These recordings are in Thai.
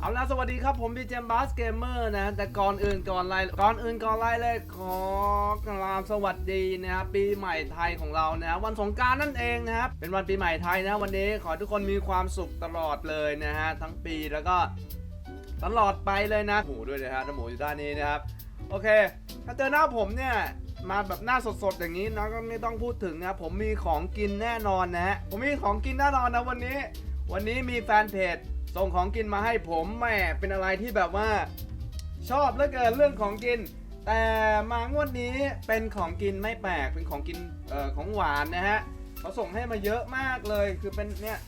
เอาล่ะสวัสดีครับผมพี่เจมบาสเกมเมอร์นะแต่ก่อนอื่นก่อนไลน์ก่อนอื่นก่อนไลน์เลยขอกราบสวัสดีนะครับปีใหม่ไทยของเรานะวันสงการนั่นเองนะครับเป็นวันปีใหม่ไทยนะวันนี้ขอให้ทุกคนมีความสุขตลอดเลยนะฮะทั้งปีแล้วก็ตลอดไปเลยนะหมูด้วยนะฮะหมูอยู่ด้านนี้นะครับโอเค ถ้าเจอหน้าผมเนี่ยมาแบบหน้าสดๆอย่างนี้นะก็ไม่ต้องพูดถึงนะผมมีของกินแน่นอนนะฮะผมมีของกินแน่นอนนะวันนี้ วันนี้มีแฟนเพจส่งของกินมาให้ผมแหม่เป็นอะไรที่แบบว่า ชอบเหลือเกินเรื่องของกิน แต่มางวดนี้เป็นของกินไม่แปลกเป็นของกินเอ่อของหวานนะฮะเขาส่งให้มาเยอะมากเลยคือเป็นเนี่ย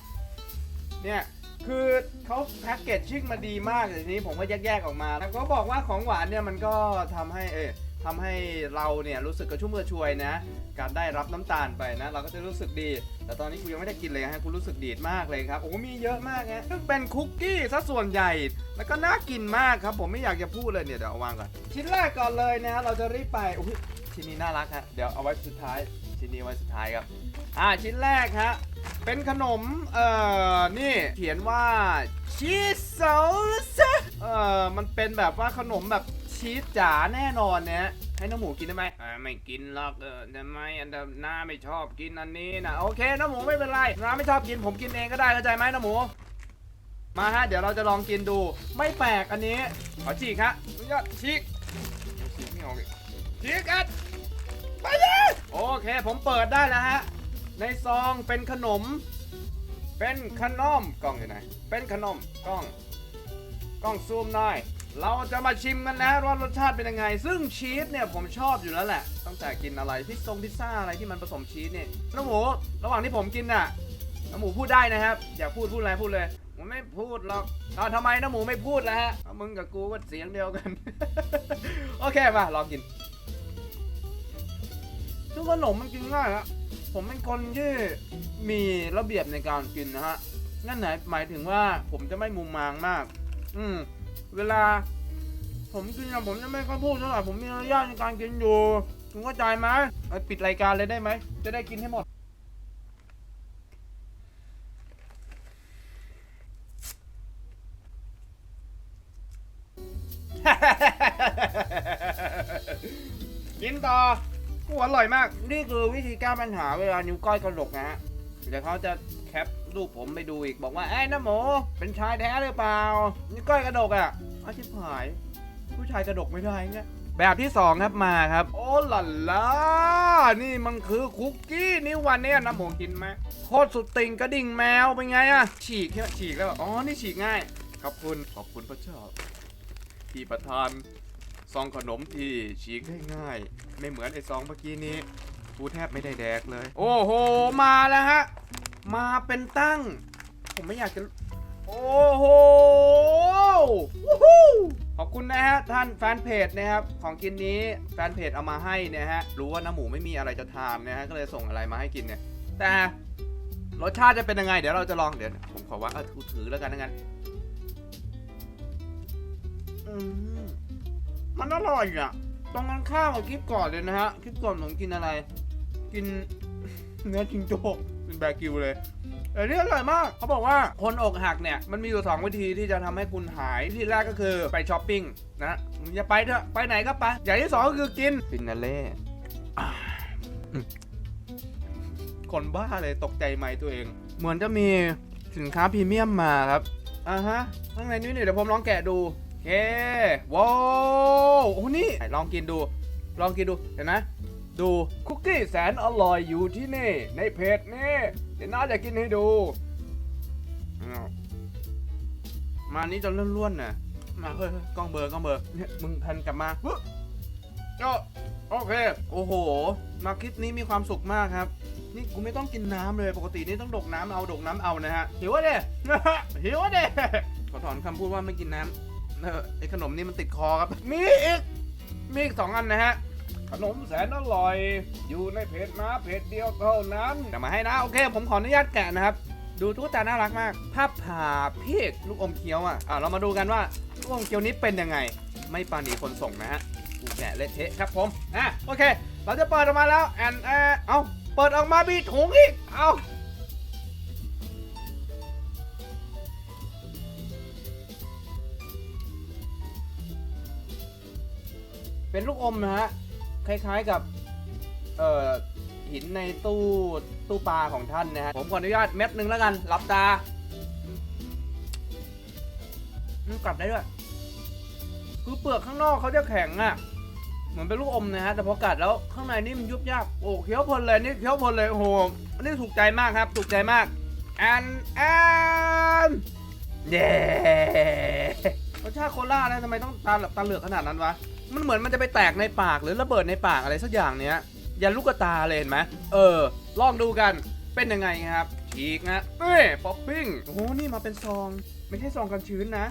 เนี่ยคือเขาแพ็กเกจชิ่งมาดีมากเลยทีนี้ผมก็แยกๆออกมาแล้วเขาบอกว่าของหวานเนี่ยมันก็ทำให้เออ ทำให้เราเนี่ยรู้สึกกระชุ่มกระชวยนะ การได้รับน้ำตาลไปนะ เราก็จะรู้สึกดี แต่ตอนนี้กูยังไม่ได้กินเลยฮะกูรู้สึกดีดมากเลยครับโอ้โหมีเยอะมากฮะซึ่งเป็นคุกกี้ซะส่วนใหญ่ แล้วก็น่ากินมากครับ ผมไม่อยากจะพูดเลยเนี่ยเดี๋ยวเอาวางก่อนชิ้นแรกก่อนเลยนะเราจะรีบไปอุ้ยชิ้นนี้น่ารักฮะเดี๋ยวเอาไว้สุดท้าย ชิ้นนี้ไว้สุดท้ายครับ อ่าชิ้นแรกฮะเป็นขนม เอ่อ นี่เขียนว่าชีสโซลเอ่อ มันเป็นแบบว่าขนมแบบ ชีสจ๋าแน่นอนนะให้น้องหมูกินได้ไหมอ่าไม่กินหรอกเออทำไมอันเดหน้าไม่ชอบกินอันนี้นะโอเคน้องหมูไม่เป็นไรน้าไม่ชอบกินผมกินเองก็ได้เข้าใจไหมน้องหมูมาฮะเดี๋ยวเราจะลองกินดู ไม่แปลกอันนี้ขอฉีกฮะอนุญาตฉีกฉีกไม่ออกอีกฉีกกันไปเลยโอเค ผมเปิดได้แล้วฮะในซองเป็นขนม เป็นขนมกล้องอยู่ไหนเป็นขนมกล้องกล้องซูมหน่อย เราจะมาชิมกันนะว่ารสชาติเป็นยังไง ซึ่งชีสเนี่ยผมชอบอยู่แล้วแหละตั้งแต่กินอะไรพิซซงพิซซ่าอะไรที่มันผสมชีสเนี่ยน้องหมูระหว่างที่ผมกินน่ะน้ำหมูพูดได้นะครับ อยากพูดพูดอะไรพูดเลยผมไม่พูดหรอกอ้าวทำไมน้ำหมูไม่พูดแล้วฮะอ้าวมึงกับกูก็เสียงเดียวกัน โอเคมาลองกินซึ่งขนมมันกินง่ายฮะผมเป็นคนที่มีระเบียบในการกินนะฮะนั่นไหนหมายถึงว่าผมจะไม่มุมมามมาก อืม เวลา ผมกินอะผมจะไม่ค่อยพูดเท่าไหร่ผมมีระยะในการกินอยู่คุณเข้าใจไหมเอ้ยปิดรายการเลยได้ไหม จะได้กินให้หมด กินต่อกูอร่อยมาก นี่คือวิธีแก้ปัญหาเวลานิ้วก้อยกระดกนะฮะ เดี๋ยวเขาจะแคปรูปผมไปดูอีกบอกว่าไอ้ยน้าหมูเป็นชายแท้หรือเปล่านิ้วก้อยกระดกอะอาชิบหาย ผู้ชายกระดกไม่ได้เงี้ยแบบที่สองครับมาครับ โอ้ล่ะล่ะนี่มันคือคุกกี้นี่วันเนี้ยน้ำหมูกินไหมโคตรสุดติ่งกระดิ่งแมวเป็นไงอะฉีกแค่ฉีกแล้วอ๋อนี่ฉีกง่าย ขอบคุณขอบคุณพระเจ้าที่ประทานซองขนมที่ฉีกได้ง่าย ไม่เหมือนไอซองเมื่อกี้นี้ กูแทบไม่ได้แดกเลย โอ้โห มาแล้วฮะ มาเป็นตั้ง ผมไม่อยากจะ โอ้โหขอบคุณนะฮะ ท่านแฟนเพจนะครับ ของกินนี้แฟนเพจเอามาให้นะฮะ รู้ว่าน้ำหมูไม่มีอะไรจะทานนะฮะ ก็เลยส่งอะไรมาให้กินเนี่ย แต่รสชาติจะเป็นยังไง เดี๋ยวเราจะลองเดี๋ยวผมขอว่าเออถือถือแล้วกันนะงั้นมมันอร่อยอะ ตรงกันข้ามกับคลิปก่อนเลยนะฮะ คลิปก่อนผมกินอะไร กินเนื้อจิงโจ้เป็นแบกิวเลยแต่นี่อร่อยมาก เขาบอกว่าคนอกหักเนี่ย มันมีอยู่สองวิธีที่จะทำให้คุณหายวิธีแรกก็คือไปช้อปปิ้งนะมึงจะไปเถอะ ไปไหนก็ไป อย่างที่สองก็คือกินฟินาเล่อ่าอืมคนบ้าเลยตกใจไหมค์ตัวเอง เหมือนจะมีสินค้าพรีเมียมมาครับอ่าฮะข้างในนี้เนี่ยเดี๋ยวผมลองแกะดูเฮ้ว้าวโอ้นี่ไหนลองกินดู ลองกินดูเห็นไหม ดูคุกกี้แสนอร่อยอยู่ที่นี่ ในเพจนี่เดี๋ยวน้าจะกินให้ดูอ้าวมานี่จะล้วนๆนะมาเฮ้ยเฮ้ยกล้องเบอร์กล้องเบอร์เนี่ยมึงทันกลับมาปึ๊บก็โอเค โอ้โห มาคลิปนี้มีความสุขมากครับ นี่กูไม่ต้องกินน้ำเลยปกตินี่ต้องดกน้ำเอาดกน้ำเอานะฮะหิวอะเด้ หิวอะเด้ขอถอนคำพูดว่าไม่กินน้ำเออไอขนมนี่มันติดคอครับ มีอีกมีอีกสองอันนะฮะ ขนมแสนอร่อย อยู่ในเพจนะเพจเดียวเท่านั้นจะมาให้นะโอเค ผมขออนุญาตแกะนะครับ ดูตุ๊กตาน่ารักมาก ภาพผ่าเพศลูกอมเคี้ยวอะอ่าเรามาดูกันว่าลูกอมเคี้ยวนี้เป็นยังไง ไม่ปานีคนส่งนะฮะกูแกะเละเทะครับผมอะโอเค เราจะเปิดออกมาแล้วแอนแออเอาเปิดออกมามีถุงอีกเอาเป็นลูกอมนะฮะ คล้ายๆกับเอ่อหินในตู้ตู้ปลาของท่านนะฮะผมขออนุญาตเม็ดหนึ่งแล้วกันหลับตากลับได้ด้วยคือเปลือกข้างนอกเขาจะแข็งอะ่ะเหมือนเป็นลูกอมนะฮะแต่พอกัดแล้วข้างในนี่มันยุบยากโอ้เคี้ยวพลินเลยนี่เคี้ยวพลินเลยโอ้โหนนี้ถูกใจมากครับ ถูกใจมากแอนแอนเย้รสชาติโคล่านะทำไมต้องตาตาเหลือกขนาดนั้นวะ มันเหมือนมันจะไปแตกในปากหรือระเบิดในปากอะไรสักอย่างเนี้ยยันลูกตาเลยเห็นไหมเออ ลองดูกันเป็นยังไงครับฉีกนะเอ้ยป๊อปปิ้งโอ้โหนี่มาเป็นซอง ไม่ใช่ซองกันชื้นนะ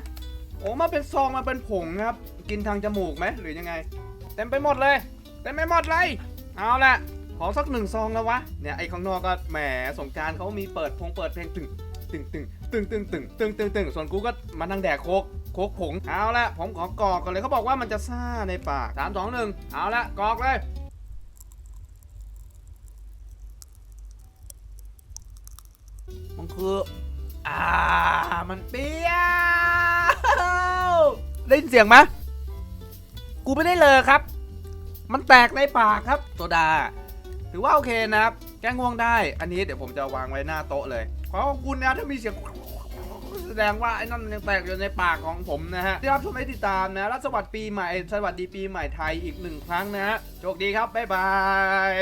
โอ้มาเป็นซองมาเป็นผงครับ กินทางจมูกไหมหรือยังไง เต็มไปหมดเลยเต็มไปหมดเลยเอาละขอสักหนึ่งซองแล้ววะเนี่ยไอ้ข้างนอกก็แหมสงการเขามีเปิดพงเปิดเพลงตึงตึงตึงตึงตึงตึงตึงตึงตึงส่วนกูก็มานั่งแดกโคก โคกผงเอาละผมขอกรอกก่อนเลยเขาบอกว่ามันจะซ่าในปากสามสองหนึ่งเอาละกรอกเลยมันคืออ่ามันเปรี้ยวได้ยินเสียงไหมกูไม่ได้เลยครับ มันแตกในปากครับโซดา ถือว่าโอเคนะครับ แก้ง่วงได้ อันนี้เดี๋ยวผมจะวางไว้หน้าโต๊ะเลย ขอขอบคุณนะถ้ามีเสียงแสดงว่าไอ้นั่นมันยังแตกอยู่ในปากของผมนะฮะที่รับชมให้ติดตามนะรัสวัสดีปีใหม่ สวัสดีปีใหม่ไทยอีกหนึ่งครั้งนะฮะโชคดีครับ บ๊ายบาย